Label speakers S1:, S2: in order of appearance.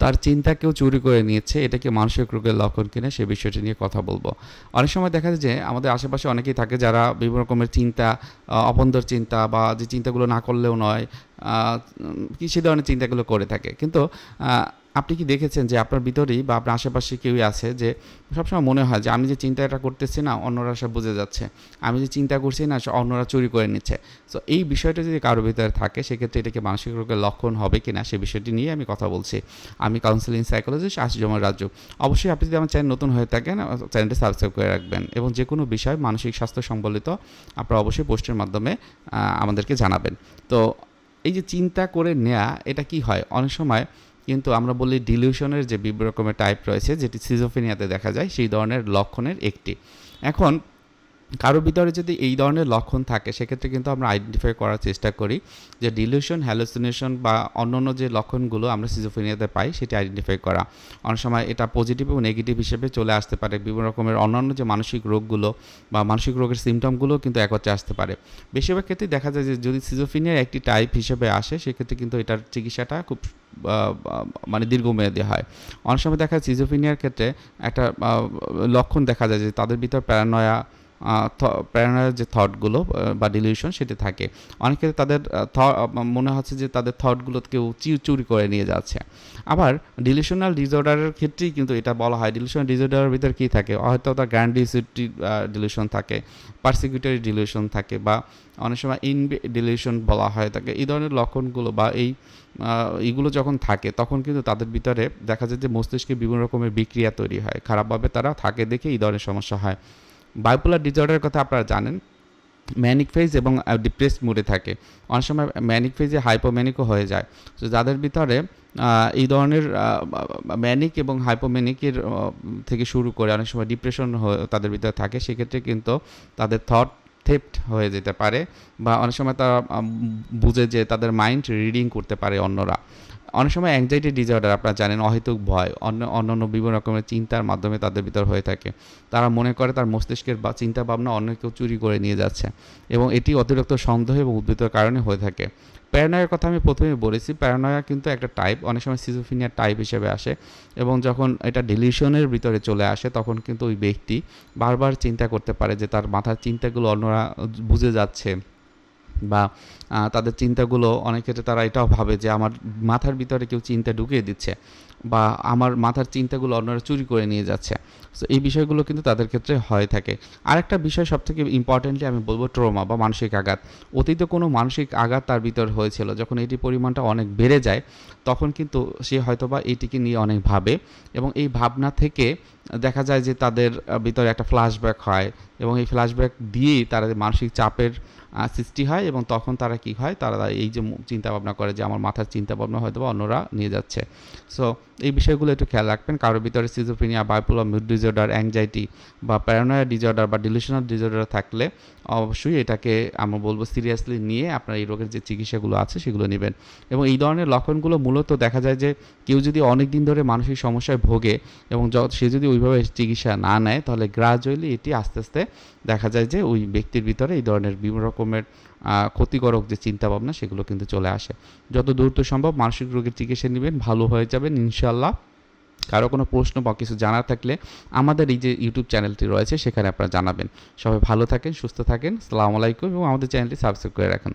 S1: তার চিন্তাকেও চুরি করে নিয়েছে, এটাকে মানসিক রোগের লক্ষণ কিনা সে বিষয়টি নিয়ে কথা বলব। অনেক সময় দেখা যায় যে আমাদের আশেপাশে অনেকেই থাকে যারা বিভিন্ন রকমের চিন্তা অপন্দর চিন্তা বা যে চিন্তাগুলো না করলেও নয় কি সে ধরনের চিন্তাগুলো করে থাকে। কিন্তু আপনি কি দেখেছেন যে আপনার ভিতরেই বা আপনার আশেপাশে কেউই আছে যে সবসময় মনে হয় যে আমি যে চিন্তাটা করতেছি না, অন্যরা সব বুঝে যাচ্ছে। আমি যে চিন্তা করছি না অন্যরা চুরি করে নিচ্ছে। সো এই বিষয়টা যদি কারোর ভিতরে থাকে, সেক্ষেত্রে এটাকে মানসিক রোগের লক্ষণ হবে কি না সে বিষয়টি নিয়ে আমি কথা বলছি। আমি কাউন্সিলিং সাইকোলজিস্ট আশিস জমার রাজ্য অবশ্যই আপনি যদি আমার চ্যানেল নতুন হয়ে থাকেন, চ্যানেলটি সাবস্ক্রাইব করে রাখবেন এবং যে কোনো বিষয় মানসিক স্বাস্থ্য সম্বলিত আপনারা অবশ্যই পোস্টের মাধ্যমে আমাদেরকে জানাবেন। তো, এই যে চিন্তা করে নেয়া, এটা কি হয়? অনেক সময় কিন্তু আমরা বলি ডিলিউশনের যে বিভিন্ন রকমের টাইপ রয়েছে, যেটি সিজোফেনিয়াতে দেখা যায়, সেই ধরনের লক্ষণের একটি। এখন কারোর ভিতরে যদি এই ধরনের লক্ষণ থাকে, সেক্ষেত্রে কিন্তু আমরা আইডেন্টিফাই করার চেষ্টা করি যে ডিলিউশন হ্যালোসিনেশন বা অন্যান্য যে লক্ষণগুলো আমরা সিজোফেনিয়াতে পাই, সেটি আইডেন্টিফাই করা। অনেক সময় এটা পজিটিভ এবং নেগেটিভ হিসেবে চলে আসতে পারে। বিভিন্ন রকমের অন্যান্য যে মানসিক রোগগুলো বা মানসিক রোগের সিমটমগুলো কিন্তু একত্রে আসতে পারে। বেশিরভাগ ক্ষেত্রে দেখা যায় যে যদি সিজোফেনিয়ার একটি টাইপ হিসেবে আসে, সেক্ষেত্রে কিন্তু এটার চিকিৎসাটা খুব মানে দীর্ঘমেয়াদী হয়। অনেক সময় দেখা যায় সিজোফিনিয়ার ক্ষেত্রে একটা লক্ষণ দেখা যায় যে তাদের ভিতর প্যারানয়া প্যারানয়ের যে থটগুলো বা ডিলিউশন সেটি থাকে। অনেক ক্ষেত্রে তাদের থ- মনে হচ্ছে যে তাদের থটগুলো কেউ চুরি করে নিয়ে যাচ্ছে। আবার ডিলিউশনাল ডিসঅর্ডারের ক্ষেত্রেই কিন্তু এটা বলা হয়। ডিলিউশনাল ডিসঅর্ডারের ভিতরে কী থাকে? হয়তো তার গ্র্যান্ডিসিটি ডিলিউশন থাকে পার্সিকিউটারি ডিলিউশন থাকে বা অনেক সময় ইন ডিলিউশন বলা হয় থাকে এই ধরনের লক্ষণগুলো বা এই আহ, এইগুলো যখন থাকে তখন কিন্তু তাদের ভিতরে দেখা যায় যে মস্তিষ্কে বিভিন্ন রকমের বিক্রিয়া তৈরি হয়। খারাপভাবে তারা থাকে দেখে এই ধরনের সমস্যা হয়। বাইপোলার ডিসঅর্ডারের কথা আপনারা জানেন ম্যানিক ফেজ এবং ডিপ্রেসড মুডে থাকে। অনেক সময় ম্যানিক ফেজে হাইপোম্যানিকও হয়ে যায়। তো যাদের ভিতরে এই ধরনের ম্যানিক এবং হাইপোম্যানিকের থেকে শুরু করে অনেক সময় ডিপ্রেশন তাদের ভিতরে থাকে, সেক্ষেত্রে কিন্তু তাদের থট থেপ্ট হয়ে যেতে পারে বা অনেক সময় তারা বুঝে যে তাদের মাইন্ড রিডিং করতে পারে অন্যরা। অনেক সময় অ্যাংজাইটি ডিসঅর্ডার আপনারা জানেন, অহেতুক ভয়, অন্য অন্যান্য বিভিন্ন রকমের চিন্তার মাধ্যমে তাদের ভিতর হয়ে থাকে। তারা মনে করে তার মস্তিষ্কের বা চিন্তা ভাবনা অন্য কেউ চুরি করে নিয়ে যাচ্ছে এবং এটি অতিরিক্ত সন্দেহ এবং উদ্ভিদের কারণে হয়ে থাকে। প্যারানয়ের কথা আমি প্রথমে বলেছি প্যারানয়া কিন্তু একটা টাইপ অনেক সময় সিজোফিনিয়ার টাইপ হিসেবে আসে এবং যখন এটা ডিলিশনের ভিতরে চলে আসে, তখন কিন্তু ওই ব্যক্তি বারবার চিন্তা করতে পারে যে তার মাথার চিন্তাগুলো অন্যরা বুঝে যাচ্ছে। বা তাদের চিন্তাগুলো অনেক ক্ষেত্রে তারা এটাও ভাবে যে আমার মাথার ভিতরে কেউ চিন্তা ঢুকিয়ে দিচ্ছে বা আমার মাথার চিন্তাগুলো অন্যরা চুরি করে নিয়ে যাচ্ছে। সো এই বিষয়গুলো কিন্তু তাদের ক্ষেত্রে হয়ে থাকে। আরেকটা বিষয় সবথেকে ইম্পর্টেন্টলি আমি বলব ট্রমা বা মানসিক আঘাত। অতীতে কোনো মানসিক আঘাত তার ভিতর হয়েছিল। যখন এটি পরিমাণটা অনেক বেড়ে যায়, তখন কিন্তু সে হয়তোবা এটিকে নিয়ে অনেক ভাবে এবং এই ভাবনা থেকে দেখা যায় যে তাদের ভিতরে একটা ফ্ল্যাশব্যাক হয় এবং এই ফ্ল্যাশব্যাক দিয়েই তারা মানসিক চাপের সৃষ্টি হয় এবং তখন তারা কি হয়? তারা এই যে চিন্তা ভাবনা করে যে আমার মাথার চিন্তা ভাবনা হয়তো বা অন্যরা নিয়ে যাচ্ছে। সো এই বিষয়গুলো একটু খেয়াল রাখবেন। কারোর ভিতরে schizophrenia bipolar mood disorder anxiety বা প্যারানয়া ডিসঅর্ডার বা ডিলিউশনাল ডিজর্ডার থাকলে অবশ্যই এটাকে আমরা বলব সিরিয়াসলি নিয়ে আপনার এই রোগের যে চিকিৎসাগুলো আছে সেগুলো নেবেন। এবং এই ধরনের লক্ষণগুলো মূলত দেখা যায় যে কেউ যদি অনেক দিন ধরে মানসিক সমস্যায় ভোগে এবং সে যদি ওইভাবে চিকিৎসা না নেয়, তাহলে গ্রাজুয়ালি এটি আস্তে আস্তে দেখা যায় যে ওই ব্যক্তির ভিতরে এই ধরনের বিভিন্ন রকমের ক্ষতিকারক যে চিন্তা ভাবনা সেগুলো কিন্তু চলে আসে। যত দ্রুত সম্ভব মানসিক রোগের চিকিৎসা নেবেন, ভালো হয়ে যাবেন ইনশাল্লাহ কারও কোনো প্রশ্ন বা কিছু জানার থাকলে আমাদের এই যে ইউটিউব চ্যানেলটি রয়েছে সেখানে আপনারা জানাবেন। সবাই ভালো থাকেন, সুস্থ থাকেন, সালামু আলাইকুম এবং আমাদের চ্যানেলটি সাবস্ক্রাইব করে রাখেন।